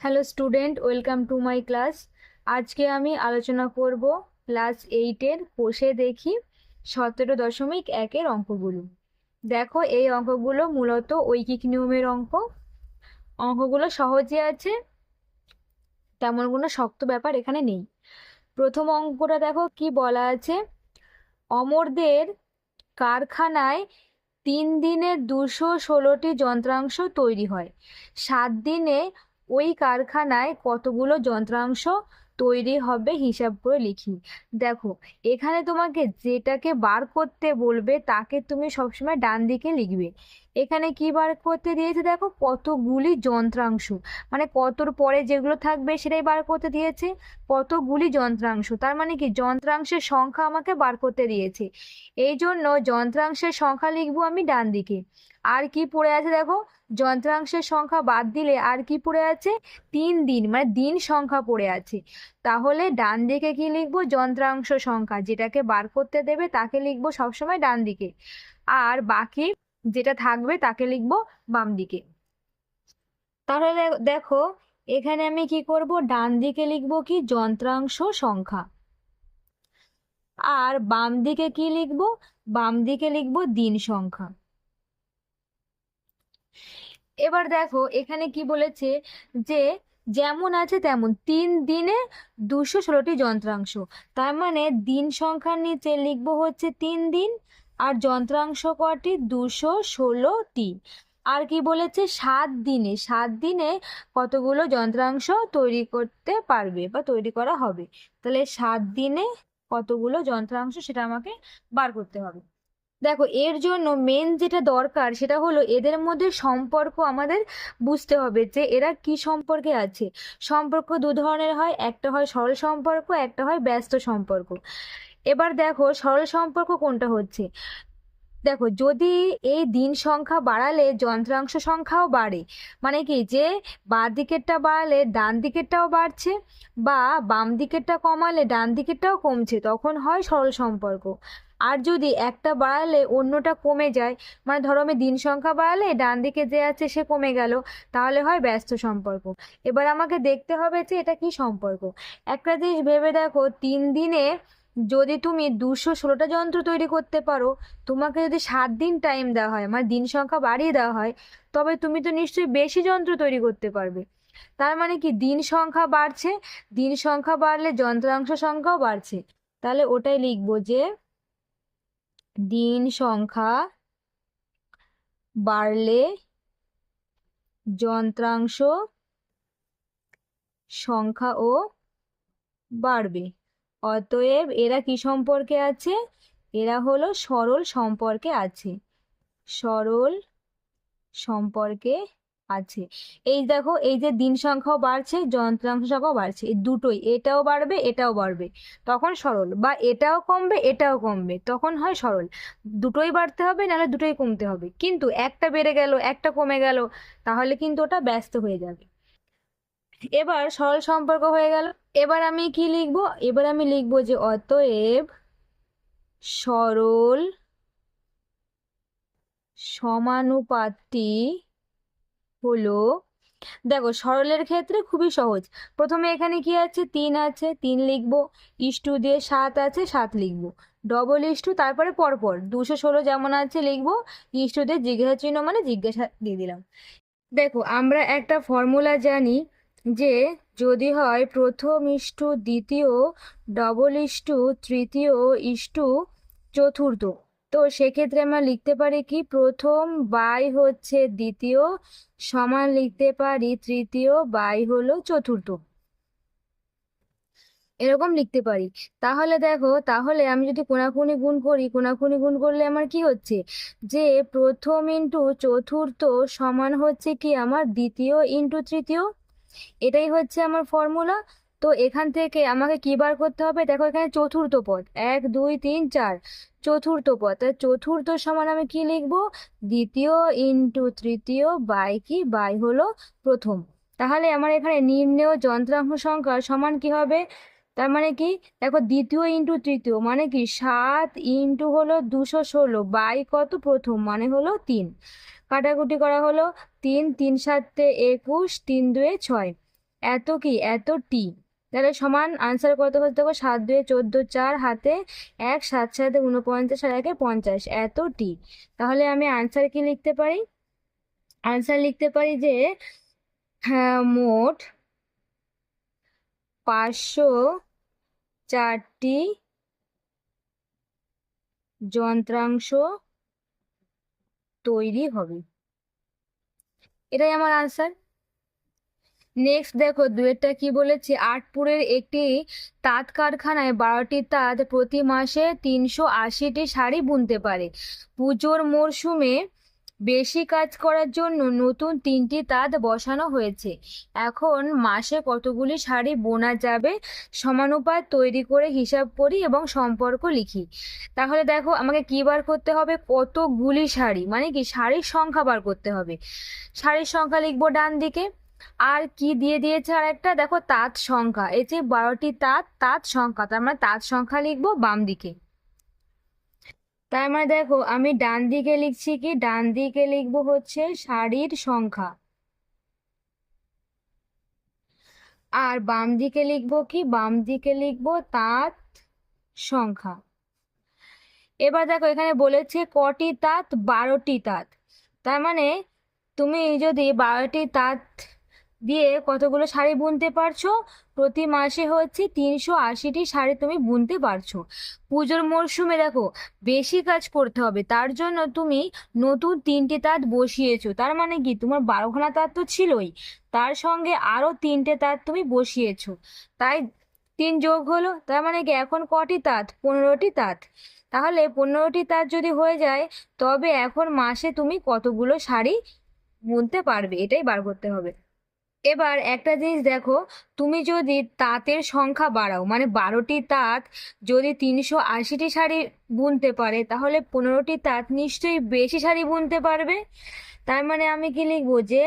Hello student welcome to my class আজকে আমি আলোচনা করব ক্লাস এইটের কোষে দেখি সতেরো দশমিক একের অঙ্কগুলো। দেখো, এই অঙ্কগুলো মূলত ঐকিক নিয়মের অঙ্ক। অঙ্কগুলো সহজে আছে, তেমন কোনো শক্ত ব্যাপার এখানে নেই। প্রথম অঙ্কটা দেখো, কি বলা আছে? অমরদের কারখানায় তিন দিনে দুশো ষোলোটি যন্ত্রাংশ তৈরি হয়। সাত দিনে ওই কারখানায় কতগুলো যন্ত্রাংশ তৈরি হবে হিসাব করে লিখি। দেখো, এখানে তোমাকে যেটাকে বার করতে বলবে তাকে তুমি সবসময় ডান দিকে লিখবে। এখানে কি বার করতে দিয়েছে দেখো? কতগুলি যন্ত্রাংশ। মানে কতর পরে যেগুলো থাকবে সেটাই বার করতে দিয়েছে। কতগুলি যন্ত্রাংশ। তার মানে কি? যন্ত্রাংশের সংখ্যা আমাকে বার করতে দিয়েছে। এই জন্য যন্ত্রাংশের সংখ্যা লিখব আমি ডান দিকে। আর কি পড়ে আছে দেখো? যন্ত্রাংশের সংখ্যা বাদ দিলে আর কি পড়ে আছে? তিন দিন মানে দিন সংখ্যা পড়ে আছে। তাহলে ডান দিকে কি লিখব? যন্ত্রাংশ সংখ্যা, যেটাকে বার করতে দেবে তাকে লিখব সবসময় ডান দিকে। আর বাকি যেটা থাকবে তাকে লিখব বাম দিকে। তাহলে দেখো, এখানে আমি কি করব? ডান দিকে লিখব কি? যন্ত্রাংশ সংখ্যা। আর বাম দিকে কি লিখব? বাম দিকে লিখব দিন সংখ্যা। এবার দেখো, এখানে কি বলেছে যে, যেমন আছে তেমন, তিন দিনে দুশো ষোলোটি যন্ত্রাংশ। তার মানে দিন সংখ্যার নিচে লিখব হচ্ছে তিন দিন, আর যন্ত্রাংশ কটি? দুশো ষোলোটি। আর কি বলেছে? সাত দিনে। সাত দিনে কতগুলো যন্ত্রাংশ তৈরি করতে পারবে বা তৈরি করা হবে? তাহলে সাত দিনে কতগুলো যন্ত্রাংশ সেটা আমাকে বার করতে হবে। দেখো, এর জন্য মেন যেটা দরকার সেটা হলো এদের মধ্যে সম্পর্ক আমাদের বুঝতে হবে যে এরা কি সম্পর্কে আছে। সম্পর্ক দু ধরনের হয়, একটা হয় সরল সম্পর্ক, একটা হয় ব্যস্ত সম্পর্ক। এবার দেখো, সরল সম্পর্ক কোনটা হচ্ছে? দেখো, যদি এই দিন সংখ্যা বাড়ালে যন্ত্রাংশ সংখ্যাও বাড়ে। মানে কি? যে বাঁ দিকেরটা বাড়ালে ডান দিকেরটাও বাড়ছে বা বাম দিকেরটা কমালে ডান দিকেরটাও কমছে, তখন হয় সরল সম্পর্ক। আর যদি একটা বাড়ালে অন্যটা কমে যায় মানে ধরো আমি দিন সংখ্যা বাড়ালে ডান দিকে যে আছে সে কমে গেল, তাহলে হয় ব্যস্ত সম্পর্ক। এবার আমাকে দেখতে হবে যে এটা কি সম্পর্ক। একটা জিনিস ভেবে দেখো, তিন দিনে যদি তুমি দুশো ষোলোটা যন্ত্র তৈরি করতে পারো, তোমাকে যদি সাত দিন টাইম দেওয়া হয় মানে দিন সংখ্যা বাড়িয়ে দেওয়া হয়, তবে তুমি তো নিশ্চয়ই বেশি যন্ত্র তৈরি করতে পারবে। তার মানে কি, দিন সংখ্যা বাড়ছে, দিন সংখ্যা বাড়লে যন্ত্রাংশ সংখ্যাও বাড়ছে। তাহলে ওটাই লিখব যে দিন সংখ্যা বাড়লে যন্ত্রাংশ সংখ্যাও বাড়বে। অতএব এরা কি সম্পর্কে আছে? এরা হলো সরল সম্পর্কে আছে। সরল সম্পর্কে আছে। এই দেখো, এই যে দিন সংখ্যাও বাড়ছে, যন্ত্রাংশ সংখ্যাও বাড়ছে। এই দুটোই, এটাও বাড়বে এটাও বাড়বে। তখন সরল, বা এটাও কমবে এটাও কমবে, তখন হয় সরল। দুটোই বাড়তে হবে, নাহলে দুটোই কমতে হবে। কিন্তু একটা বেড়ে গেল, একটা কমে গেল, তাহলে কিন্তু ওটা ব্যস্ত হয়ে যাবে। এবার সরল সম্পর্ক হয়ে গেল। এবার আমি কি লিখব? এবার আমি লিখব যে অতএব সরল সমানুপাতটি হলো? দেখো, সরলের ক্ষেত্রে খুবই সহজ। প্রথমে এখানে কি আছে? তিন আছে, তিন লিখব। ইস্টু দিয়ে সাত আছে, সাত লিখব। ডবল ইস্টু তারপরে পরপর। দুশো ষোলো যেমন আছে, লিখব। ইস্টু দিয়ে জিজ্ঞাসা চিহ্ন মানে জিজ্ঞাসা দিয়ে দিলাম। দেখো, আমরা একটা ফর্মুলা জানি যে যদি হয় প্রথম ইস্টু দ্বিতীয়, ডবল ইস্টু তৃতীয় ইস্টু চতুর্থ। তো সেক্ষেত্রে আমরা লিখতে পারি কি? প্রথম বাই হচ্ছে দ্বিতীয়, সমান লিখতে পারি তৃতীয়, বাই হলো চতুর্থ। এরকম লিখতে পারি। তাহলে দেখো, তাহলে আমি যদি কোনাকুনি গুণ করি কোনাকুনি গুণ করলে আমার কি হচ্ছে? যে প্রথম ইন্টু চতুর্থ সমান হচ্ছে কি আমার দ্বিতীয় ইন্টু তৃতীয়? এটাই হচ্ছে আমার ফর্মুলা। তো এখান থেকে আমাকে কি বার করতে হবে? দেখো এখানে চতুর্থ পদ। এক, দুই, তিন, চার। চতুর্থ পদ। চতুর্থ সমান আমি কি লিখব? দ্বিতীয় ইন্টু তৃতীয় বাই কি? বাই হলো প্রথম। তাহলে আমার এখানে নির্ণেয় যন্ত্রাংশ সংখ্যা সমান কি হবে? তার মানে কি? দেখো দ্বিতীয় ইন্টু তৃতীয় মানে কি? সাত ইন্টু হলো দুশো ষোলো বাই কত প্রথম মানে হলো তিন। কাটাকুটি করা হলো তিন তিন সাতে একুশ, তিন দুয়ে ছয়। এত কি? এত টি তাহলে সমান আনসার কত হচ্ছে দেখো সাত দুয়ে চোদ্দ চার হাতে এক, সাত সাথে উনপঞ্চাশ আর একে পঞ্চাশ। এত টি তাহলে আমি আনসার কি লিখতে পারি? আনসার লিখতে পারি যে হ্যাঁ মোট পাঁচশো চারটি যন্ত্রাংশ তৈরি হবে। এটাই আমার আনসার নেক্সট দেখো, দুয়েরটা কি বলেছে? আটপুরের একটি তাঁত কারখানায় বারোটি তাঁত প্রতি মাসে তিনশো আশিটি শাড়ি বুনতে পারে। পুজোর মরশুমে বেশি কাজ করার জন্য নতুন তিনটি তাঁত বসানো হয়েছে। এখন মাসে কতগুলি শাড়ি বোনা যাবে? সমানুপাত তৈরি করে হিসাব করি এবং সম্পর্ক লিখি। তাহলে দেখো, আমাকে কি বার করতে হবে? কতগুলি শাড়ি? মানে কি, শাড়ির সংখ্যা বার করতে হবে। শাড়ির সংখ্যা লিখব ডান দিকে আর কি দিয়ে দিয়েছে আর একটা দেখো, তাঁত সংখ্যা। এই যে বারোটি তাঁত তাঁত সংখ্যা। তার মানে তাঁত সংখ্যা লিখব বাম দিকে। তার মানে দেখো, আমি ডান দিকে লিখছি কি? ডান দিকে লিখব হচ্ছে শাড়ির সংখ্যা। আর বাম দিকে লিখব কি? বাম দিকে লিখব তাঁত সংখ্যা। এবার দেখো, এখানে বলেছে কটি তাঁত? বারোটি তাঁত। তার মানে তুমি যদি বারোটি তাঁত দিয়ে কতগুলো শাড়ি বুনতে পারছ? প্রতি মাসে হচ্ছে তিনশো আশিটি শাড়ি তুমি বুনতে পারছ। পুজোর মরশুমে দেখো, বেশি কাজ করতে হবে। তার জন্য তুমি নতুন তিনটে তাঁত বসিয়েছো। তার মানে কি? তোমার বারোখানা তাঁত তো ছিলই। তার সঙ্গে আরও তিনটে তাঁত তুমি বসিয়েছো। তাই তিন যোগ হলো, তার মানে কি? এখন কটি তাঁত? পনেরোটি তাঁত। তাহলে পনেরোটি তাঁত যদি হয়ে যায়, তবে এখন মাসে তুমি কতগুলো শাড়ি বুনতে পারবে? এটাই বার করতে হবে। এবার একটা জিনিস দেখো, তুমি যদি তাঁতের সংখ্যা বাড়াও মানে বারোটি তাঁত যদি তিনশো আশিটি শাড়ি বুনতে পারে, তাহলে পনেরোটি তাঁত নিশ্চয়ই বেশি শাড়ি বুনতে পারবে। তার মানে আমি কি লিখব যে,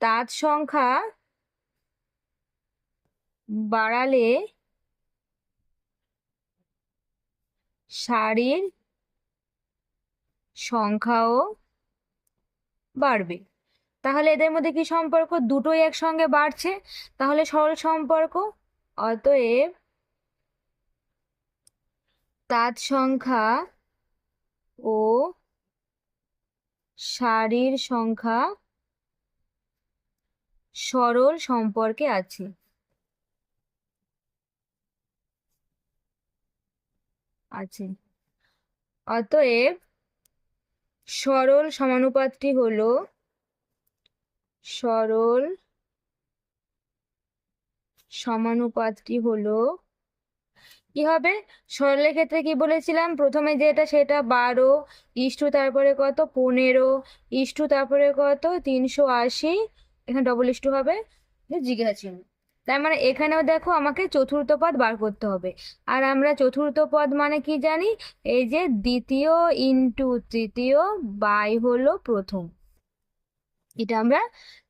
তাঁত সংখ্যা বাড়ালে শাড়ির সংখ্যাও বাড়বে। তাহলে এদের মধ্যে কি সম্পর্ক দুটোই একসঙ্গে বাড়ছে? তাহলে সরল সম্পর্ক? অতএব সংখ্যা ও শাড়ির সংখ্যা সরল সম্পর্কে আছে। আছে। অতএব সরল সমানুপাতটি হলো সরল সমানুপাতটি হলো কি হবে? সরলের ক্ষেত্রে কি বলেছিলাম? প্রথমে যেটা সেটা বারো ইস্টু তারপরে কত? পনেরো ইস্টু তারপরে কত? তিনশো আশি। এখানে ডবল ইস্টু হবে। জিজ্ঞাসা তার মানে এখানেও দেখো আমাকে চতুর্থ পদ বার করতে হবে। আর আমরা চতুর্থ পদ মানে কি জানি? এই যে দ্বিতীয় ইন্টু তৃতীয় বাই হলো প্রথম। এটা আমরা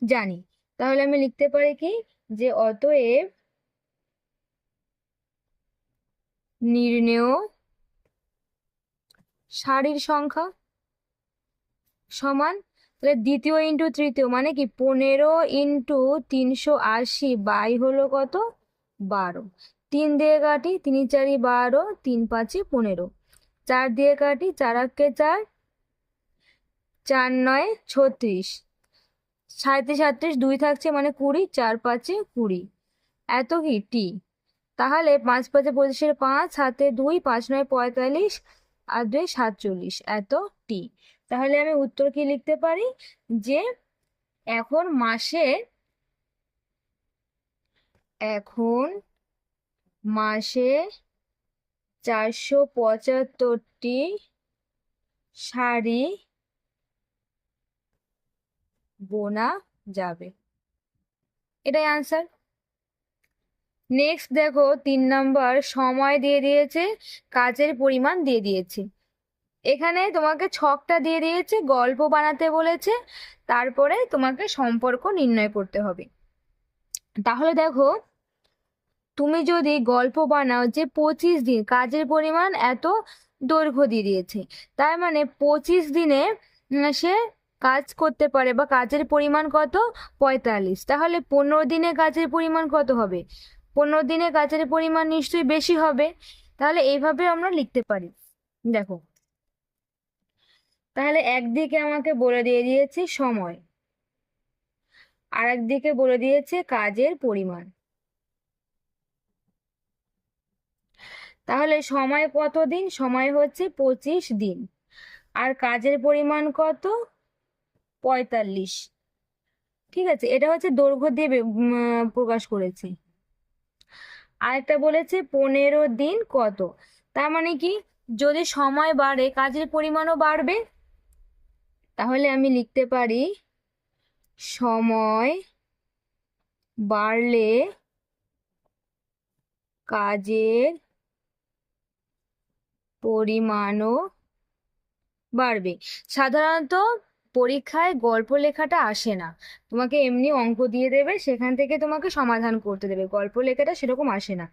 জানি। তাহলে আমি লিখতে পারি কি? যে অতএব নির্ণেয় শাড়ির সংখ্যা সমান, তাহলে দ্বিতীয় ইন্টু তৃতীয় মানে কি? পনেরো ইন্টু তিনশো আশি বাই হলো কত? বারো। তিন দিয়ে কাটি, তিন চারি বারো, তিন পাঁচে পনেরো। চার দিয়ে কাটি, চার আটকে চার চার নয়, ছত্রিশ। সাঁত্রিশ আটত্রিশ দুই থাকছে মানে কুড়ি, চার পাঁচে কুড়ি। এত কি? টি তাহলে পাঁচ পাঁচে পঁচিশের পাঁচ হাতে দুই, পাঁচ নয়, পঁয়তাল্লিশ, আর দুই সাতচল্লিশ। এত টি তাহলে আমি উত্তর কি লিখতে পারি? যে এখন মাসে এখন মাসে চারশো পঁচাত্তরটি শাড়ি বোনা যাবে। এটাই আনসার নেক্সট দেখো, তিন নম্বর সময় দিয়ে দিয়েছে, কাজের পরিমাণ দিয়ে দিয়েছে। এখানে তোমাকে ছকটা দিয়ে দিয়েছে, গল্প বানাতে বলেছে, তারপরে তোমাকে সম্পর্ক নির্ণয় করতে হবে। তাহলে দেখো, তুমি যদি গল্প বানাও যে পঁচিশ দিন, কাজের পরিমাণ এত দৈর্ঘ্য দিয়ে দিয়েছে, তার মানে পঁচিশ দিনে সে কাজ করতে পারে বা কাজের পরিমাণ কত? পঁয়তাল্লিশ। তাহলে পনেরো দিনে কাজের পরিমাণ কত হবে? পনেরো দিনে কাজের পরিমাণ নিশ্চয়ই বেশি হবে। তাহলে এইভাবে আমরা লিখতে পারি। দেখো। তাহলে একদিকে আমাকে বলে দিয়ে দিয়েছে সময়। আর একদিকে বলে দিয়েছে কাজের পরিমাণ। তাহলে সময় কত দিন? সময় হচ্ছে পঁচিশ দিন। আর কাজের পরিমাণ কত? পঁয়তাল্লিশ। ঠিক আছে, এটা হচ্ছে দৈর্ঘ্য দিয়ে প্রকাশ করেছে। আরেকটা বলেছে পনেরো দিন কত? তার মানে কি, যদি সময় বাড়ে, কাজের পরিমাণও বাড়বে, তাহলে আমি লিখতে পারি সময় বাড়লে কাজের পরিমাণও বাড়বে। সাধারণত পরীক্ষায় গল্প লেখাটা আসে না। তোমাকে এমনি অঙ্ক দিয়ে দেবে, সেখান থেকে তোমাকে সমাধান করতে দেবে। গল্প লেখাটা সেরকম আসে না।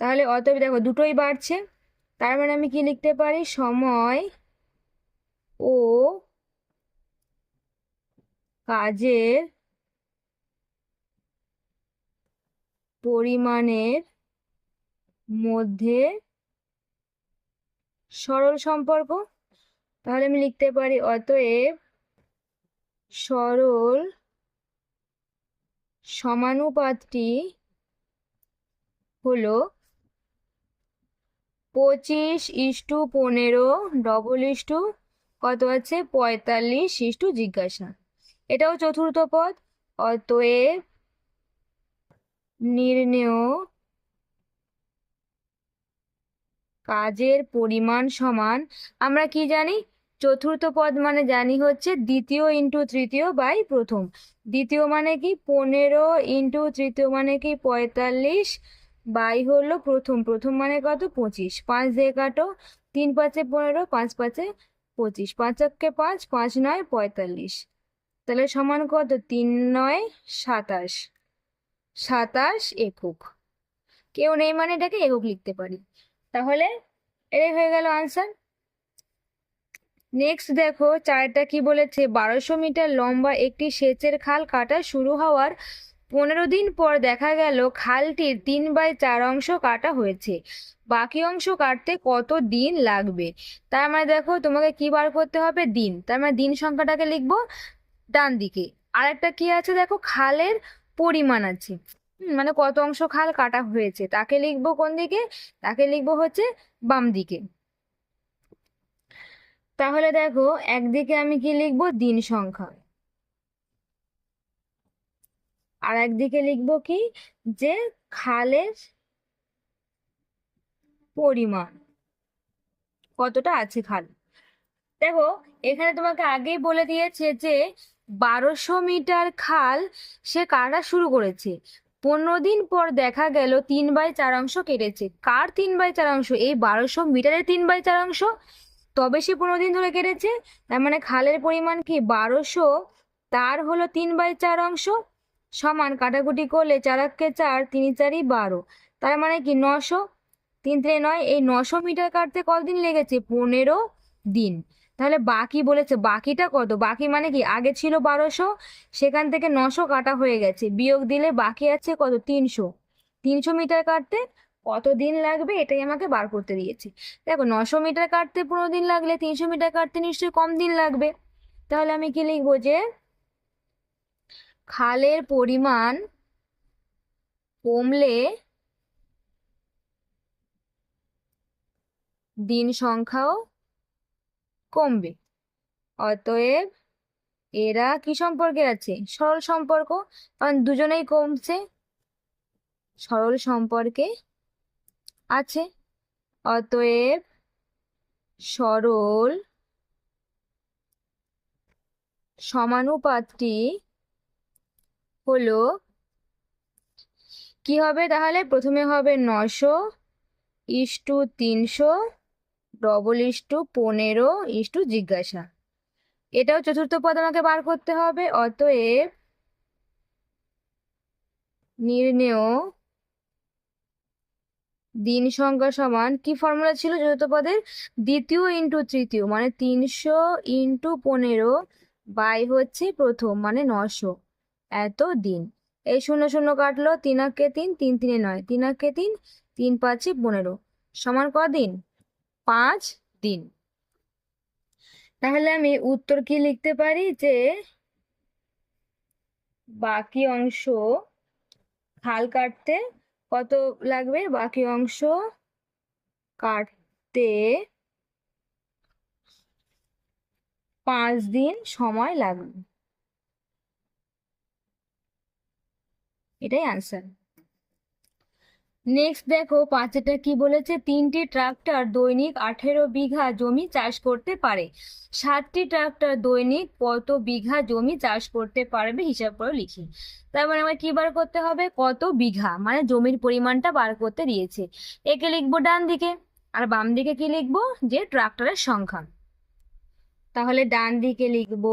তাহলে অতএব দেখো, দুটোই বাড়ছে। তার মানে আমি কি লিখতে পারি? সময় ও কাজের পরিমাণের মধ্যে সরল সম্পর্ক। তাহলে আমি লিখতে পারি, অতএব সরল সমানুপাতটি হলো পঁচিশ ইস্টু পনেরো ডবল ইস্টু কত আছে? পঁয়তাল্লিশ ইস্টু জিজ্ঞাসা। এটাও চতুর্থ পদ। অতএব নির্ণেয় কাজের পরিমাণ সমান। আমরা কি জানি? চতুর্থ পদ মানে জানি হচ্ছে দ্বিতীয় ইন্টু তৃতীয় বাই প্রথম। দ্বিতীয় মানে কি? পনেরো ইন্টু তৃতীয় মানে কি? পঁয়তাল্লিশ বাই হলো প্রথম। প্রথম মানে কত? পঁচিশ। পাঁচ দিয়ে কাটো। তিন পাঁচে পনেরো, পাঁচ পাঁচে পঁচিশ। পাঁচ একে পাঁচ পাঁচ নয়, পঁয়তাল্লিশ। তাহলে সমান কত? তিন নয়, সাতাশ। সাতাশ একক। কেউ নেই মানে এটাকে একক লিখতে পারি। তাহলে এটাই হয়ে গেল আনসার নেক্সট দেখো, চারটা কি বলেছে? বারোশো মিটার লম্বা একটি সেচের খাল কাটা শুরু হওয়ার পনেরো দিন পর দেখা গেল খালটির তিন বাই চার অংশ কাটা হয়েছে। বাকি অংশ কাটতে কত দিন লাগবে? তার মানে দেখো, তোমাকে কি বার করতে হবে? দিন। তার মানে দিন সংখ্যাটাকে লিখব ডান দিকে। আর একটা কি আছে দেখো? খালের পরিমাণ আছে। মানে কত অংশ খাল কাটা হয়েছে? তাকে লিখব কোন দিকে? তাকে লিখব হচ্ছে বাম দিকে। তাহলে দেখো, একদিকে আমি কি লিখব? দিন সংখ্যা। আর একদিকে লিখব কি? যে খালের পরিমাণ। কতটা আছে খাল? দেখো, এখানে তোমাকে আগেই বলে দিয়েছে যে বারোশো মিটার খাল সে কাটা শুরু করেছে? পনেরো দিন পর দেখা গেল তিন বাই চার অংশ কেটেছে। কার তিন বাই চার অংশ? এই বারোশো মিটারের তিন বাই চার অংশ। তবে সে পনেরো দিন ধরে কেটেছে? তার মানে খালের পরিমাণ কি বারোশো? তার হলো তিন বাই চার অংশ। সমান কাটাকুটি করলে চার একে চার, তিন চারই বারো। তার মানে কি নশো? তিন তিনে নয়, এই নশো মিটার কাটতে কতদিন লেগেছে? পনেরো দিন। তাহলে বাকি বলেছে, বাকিটা কত? বাকি মানে কি? আগে ছিল বারোশো, সেখান থেকে নশো কাটা হয়ে গেছে। বিয়োগ দিলে বাকি আছে কত? তিনশো। তিনশো মিটার কাটতে কত দিন লাগবে এটাই আমাকে বার করতে দিয়েছে। দেখো নশো মিটার কাটতে পনেরো দিন লাগলে তিনশো মিটার কাটতে নিশ্চয়ই কম দিন লাগবে। তাহলে আমি কি লিখব যে খালের পরিমাণ কমলে দিন সংখ্যাও কমবে। অতএব এরা কি সম্পর্কে আছে? সরল সম্পর্ক। কারণ দুজনেই কমছে। সরল সম্পর্কে আছে? অতএব সরল সমানুপাতটি হলো কি হবে তাহলে? প্রথমে হবে নশো ইস্টু তিনশো ডবল ইস্টু পনেরো ইস্টু জিজ্ঞাসা। এটাও চতুর্থ পদ আমাকে বার করতে হবে। অতএব নির্ণেয় দিন সংখ্যা সমান কি ফর্মুলা ছিল চতুর্থ পদের? দ্বিতীয় ইন্টু তৃতীয় মানে তিনশো ইন্টু পনেরো বাই হচ্ছে প্রথম মানে নশো। এত দিন। এই শূন্য শূন্য কাটলো তিন আঁকে তিন তিন তিনে নয়। তিন আঁকে তিন তিন পাঁচে পনেরো। সমান কদিন? পাঁচ দিন। তাহলে আমি উত্তর কি লিখতে পারি? যে বাকি অংশ খাল কাটতে কত লাগবে? বাকি অংশ কাটতে পাঁচ দিন সময় লাগবে। এটাই আনসার নেক্সট দেখো, পাঁচেটা কি বলেছে? তিনটি ট্রাক্টর দৈনিক আঠেরো বিঘা জমি চাষ করতে পারে। সাতটি ট্রাক্টর দৈনিক কত বিঘা জমি চাষ করতে পারবে? হিসাব করে লিখি। তারপরে আমার কি বার করতে হবে? কত বিঘা? মানে জমির পরিমাণটা বার করতে দিয়েছে। একে লিখব ডান দিকে। আর বাম দিকে কি লিখব? যে ট্রাক্টরের সংখ্যা। তাহলে ডান দিকে লিখব,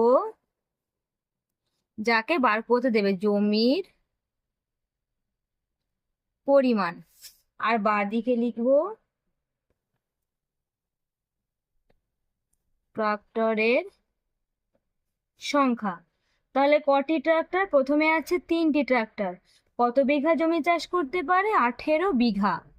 যাকে বার করতে দেবে, জমির পরিমাণ। আর বাঁদিকে লিখব ট্রাক্টরের সংখ্যা। তাহলে কটি ট্রাক্টর? প্রথমে আছে তিনটি ট্রাক্টর। কত বিঘা জমি চাষ করতে পারে? আঠেরো বিঘা।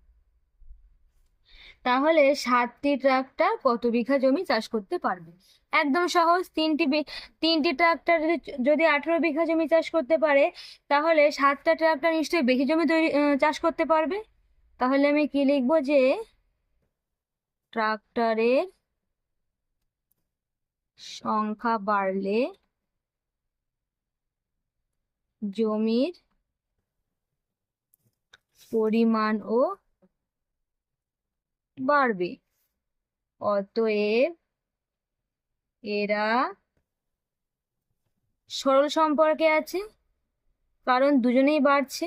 তাহলে সাতটি ট্রাক্টর কত বিঘা জমি চাষ করতে পারবে? একদম সহজ, তিনটি তিনটি ট্রাক্টর যদি- আঠেরো বিঘা জমি চাষ করতে পারে, তাহলে সাতটা ট্রাক্টর নিশ্চয়ই বেশি জমি তৈরি চাষ করতে পারবে? তাহলে আমি কি লিখব যে, ট্রাক্টরের সংখ্যা বাড়লে জমির পরিমাণও বাড়বে। অতএব এরা সরল সম্পর্কে আছে, কারণ দুজনেই বাড়ছে।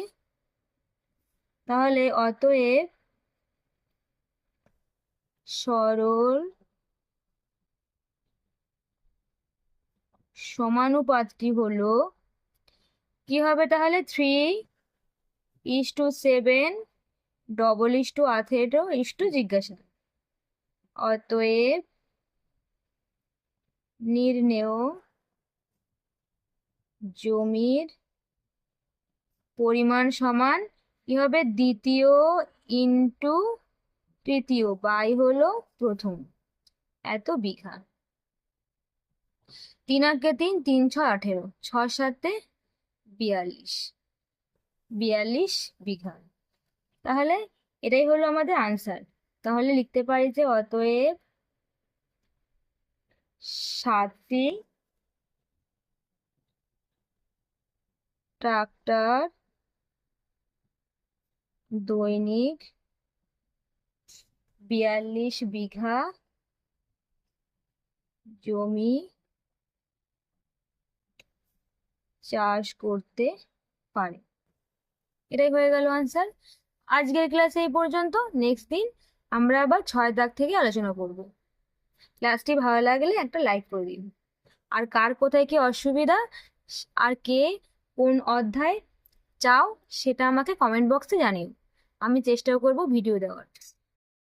তাহলে অতএব সরল সমানুপাতটি হলো? কি হবে তাহলে? Three is to seven double is to আঠেরো ইস টু জিজ্ঞাসা অতএব নির্ণেয় জমির পরিমাণ সমান কি হবে দ্বিতীয় ইন্টু তৃতীয় বাই হলো প্রথম এত বিঘা তিন আগে তিন তিন ছ আঠেরো ছ সাতে বিয়াল্লিশ বিয়াল্লিশ বিঘা তাহলে এটাই হলো আমাদের আনসার তাহলে লিখতে পারি যে অতএব সাতটি ট্রাক্টর দৈনিক বিয়াল্লিশ বিঘা জমি চাষ করতে পারে। এটাই হয়ে গেল আনসার আজকের ক্লাস এই পর্যন্ত। নেক্সট দিন আমরা আবার ছয় দাগ থেকে আলোচনা করব। ক্লাসটি ভালো লাগলে একটা লাইক করে দিন। আর কার কোথায় কি অসুবিধা, আর কে কোন অধ্যায় চাও সেটা আমাকে কমেন্ট বক্সে জানিও। আমি চেষ্টা করব ভিডিও দেওয়ার।